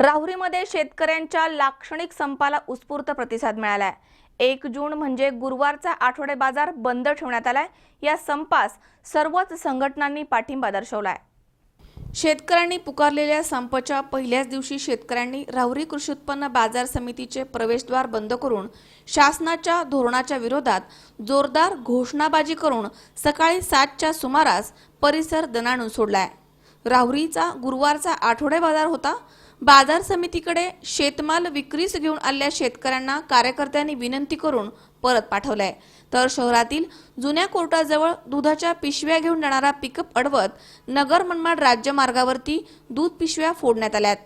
राहुरीमध्ये शेतकऱ्यांच्या लाक्षणिक संपाला उत्स्फूर्त प्रतिसाद मिळालाय. एक जून म्हणजे गुरुवारचा आठवडे बाजार बंद ठेवण्यात आलाय. या संपास सर्वच संघटनांनी पाठिंबा दर्शवलाय. शेतकऱ्यांनी पुकारलेल्या संपाच्या पहिल्याच दिवशी शेतकऱ्यांनी राहुरी कृषी उत्पन्न बाजार समितीचे प्रवेशद्वार बंद करून शासनाच्या धोरणाच्या विरोधात जोरदार घोषणाबाजी करून सकाळी सातच्या सुमारास परिसर दणाणून सोडलाय. राहुरीचा गुरुवारचा आठवडे बाजार होता. बाजार समितीकडे शेतमाल विक्रीस घेऊन आलेल्या शेतकऱ्यांना कार्यकर्त्यांनी विनंती करून परत पाठवलाय. तर शहरातील जुन्या कोर्टाजवळ दुधाच्या पिशव्या घेऊन जाणारा पिकअप अडवत नगर मनमाड राज्यमार्गावरती दूध पिशव्या फोडण्यात आल्यात.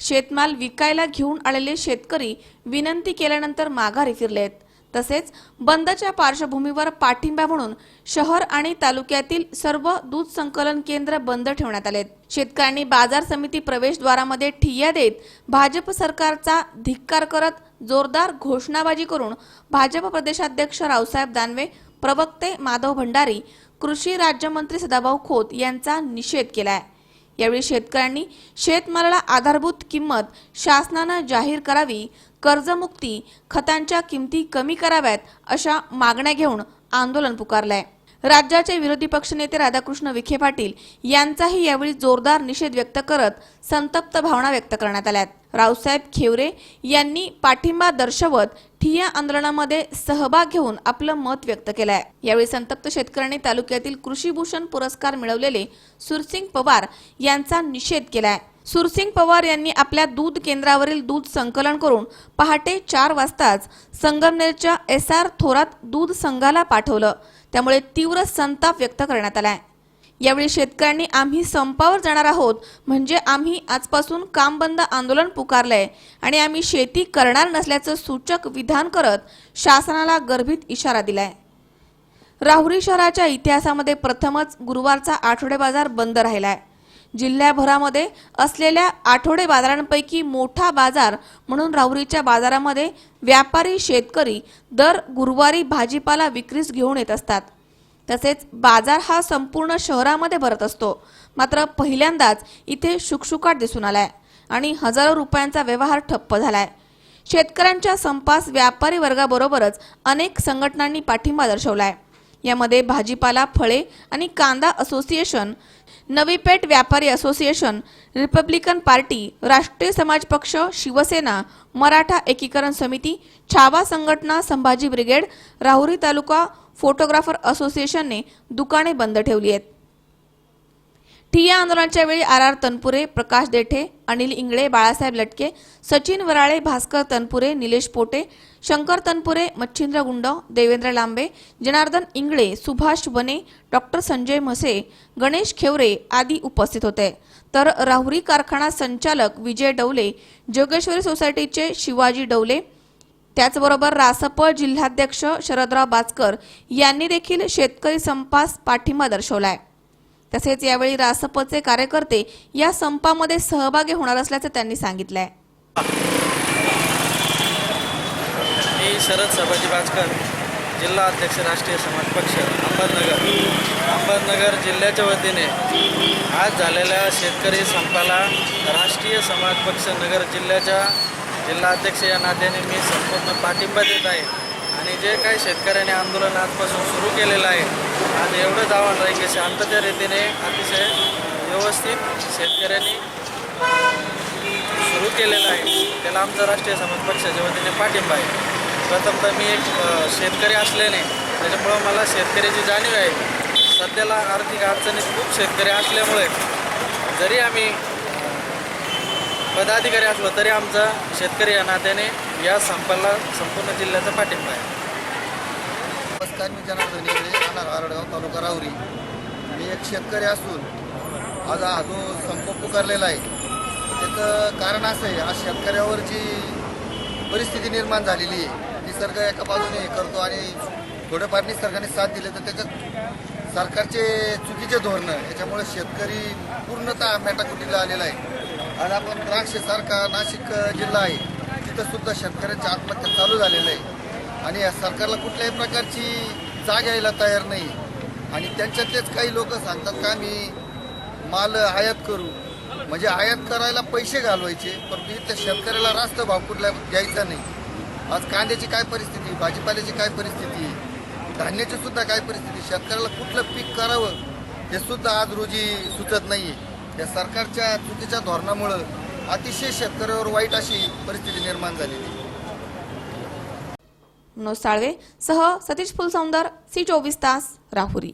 शेतमाल विकायला घेऊन आलेले शेतकरी विनंती केल्यानंतर माघारी फिरलेत. तसेच बंदच्या पार्श्वभूमीवर पाठिंबा म्हणून शहर आणि तालुक्यातील सर्व दूध संकलन केंद्र बंद ठेवण्यात आलेत. शेतकऱ्यांनी बाजार समिती प्रवेशद्वारामध्ये ठिय्या देत भाजप सरकारचा धिक्कार करत जोरदार घोषणाबाजी करून भाजप प्रदेशाध्यक्ष रावसाहेब दानवे प्रवक्ते माधव भंडारी कृषी राज्यमंत्री सदाभाऊ खोत यांचा निषेध केलाय. यावेळी शेतकऱ्यांनी शेतमालाला आधारभूत किंमत शासनानं जाहीर करावी कर्जमुक्ती खतांच्या किमती कमी कराव्यात अशा मागण्या घेऊन आंदोलन पुकारलंय. राज्याचे विरोधी पक्षनेते राधाकृष्ण विखे पाटील यांचाही यावेळी जोरदार निषेध व्यक्त करत संतप्त भावना व्यक्त करण्यात आल्यात. रावसाहेब खेवरे यांनी पाठिंबा दर्शवत ठिया आंदोलनामध्ये सहभाग घेऊन आपलं मत व्यक्त केलंय. यावेळी संतप्त शेतकऱ्यांनी तालुक्यातील कृषीभूषण पुरस्कार मिळवलेले सुरसिंग पवार यांचा निषेध केलाय. सुरसिंग पवार यांनी आपल्या दूध केंद्रावरील दूध संकलन करून पहाटे चार वाजताच संगमनेरच्या एस आर थोरात दूध संघाला पाठवलं. त्यामुळे तीव्र संताप व्यक्त करण्यात आलाय. यावेळी शेतकऱ्यांनी आम्ही संपावर जाणार आहोत म्हणजे आम्ही आजपासून काम बंद आंदोलन पुकारलंय आणि आम्ही शेती करणार नसल्याचं सूचक विधान करत शासनाला गर्भित इशारा दिलाय. राहुरी शहराच्या इतिहासामध्ये प्रथमच गुरुवारचा आठवडे बाजार बंद राहिलाय. जिल्ह्याभरामध्ये असलेल्या आठवडे बाजारांपैकी मोठा बाजार म्हणून राहुरीच्या बाजारामध्ये व्यापारी शेतकरी दर गुरुवारी भाजीपाला विक्रीस घेऊन येत असतात. तसेच बाजार हा संपूर्ण शहरामध्ये भरत असतो. मात्र पहिल्यांदाच इथे शुकशुकाट दिसून आलाय आणि हजारो रुपयांचा व्यवहार ठप्प झालाय. शेतकऱ्यांच्या संपास व्यापारी वर्गाबरोबरच अनेक संघटनांनी पाठिंबा दर्शवलाय. यामध्ये भाजीपाला फळे आणि कांदा असोसिएशन नवी पेठ व्यापारी असोसिएशन रिपब्लिकन पार्टी राष्ट्रीय समाज पक्ष शिवसेना मराठा एकीकरण समिती छावा संघटना संभाजी ब्रिगेड राहुरी तालुका फोटोग्राफर असोसिएशनने दुकाने बंद ठेवली आहेत. ठिय्या आंदोलनाच्या वेळी आर आर तनपुरे प्रकाश देठे अनिल इंगळे बाळासाहेब लटके सचिन वराळे भास्कर तनपुरे निलेश पोटे शंकर तनपुरे मच्छिंद्र गुंड देवेंद्र लांबे जनार्दन इंगळे सुभाष बने डॉक्टर संजय म्हसे गणेश खेवरे आदी उपस्थित होते. तर राहुरी कारखाना संचालक विजय डवले जोगेश्वरी सोसायटीचे शिवाजी डवले त्याचबरोबर रासप जिल्हाध्यक्ष शरदराव बाचकर यांनी देखील शेतकरी संपास पाठिंबा दर्शवलाय. तसेच यावेळी रासपचे कार्यकर्ते या संपामध्ये सहभागी होणार असल्याचं त्यांनी सांगितलं आहे मी शरद सभाजी भाजकर जिल्हा अध्यक्ष राष्ट्रीय समाज पक्ष अहमदनगर अहमदनगर जिल्ह्याच्या वतीने आज झालेल्या शेतकरी संपाला राष्ट्रीय समाज पक्ष नगर जिल्ह्याच्या जिल्हाध्यक्ष या नात्याने मी संपूर्ण पाठिंबा देत आहे. आणि जे काही शेतकऱ्यांनी आंदोलन आजपासून सुरू केलेलं आहे आज एवढंच आव्हान राहील की शांततेच्या रीतीने अतिशय व्यवस्थित शेतकऱ्यांनी सुरू केलेलं आहे. त्याला आमचा राष्ट्रीय समाज पक्षाच्या वतीने पाठिंबा आहे. प्रथमतः मी एक शेतकरी असल्याने त्याच्यामुळं मला शेतकऱ्याची जाणीव आहे. सध्याला आर्थिक अडचणीत खूप शेतकरी असल्यामुळे जरी आम्ही पदाधिकारी असलो तरी आमचा शेतकरी या नात्याने या संपाला संपूर्ण जिल्ह्याचा पाठिंबा आहे. नमस्कार मी जनार्दन राहणार तालुका राहुरी. मी एक शेतकरी असून आज हा जो संप पुकारलेला आहे. त्याचं कारण असं आहे आज शेतकऱ्यावर जी परिस्थिती निर्माण झालेली आहे. निसर्ग एका बाजूने करतो आणि थोडंफार निसर्गाने साथ दिले तर त्याच्यात सरकारचे चुकीचे धोरणं याच्यामुळे शेतकरी पूर्णतः मेटाकुटीला आलेला आहे. आज आपण द्राक्षसारखा नाशिक जिल्हा आहे तिथं सुद्धा शेतकऱ्यांच्या आत्महत्या चालू झालेलं आहे. आणि या सरकारला कुठल्याही प्रकारची जाग यायला तयार नाही. आणि त्यांच्यातलेच काही लोक सांगतात का आम्ही माल आयात करू. म्हणजे आयात करायला पैसे घालवायचे परंतु इथल्या शेतकऱ्याला रास्त भाव कुठला द्यायचा नाही. आज कांद्याची काय परिस्थिती भाजीपाल्याची काय परिस्थिती धान्याची सुद्धा काय परिस्थिती शेतकऱ्याला कुठलं पीक करावं हे सुद्धा आज रोजी सुचत नाही या सरकारच्या चुकीच्या धोरणामुळं अतिशय शेतकऱ्यावर वाईट अशी परिस्थिती निर्माण झालेली आहे. मनोज साळवे सह सतीश फुलसौंदर सी चोवीस तास राहुरी.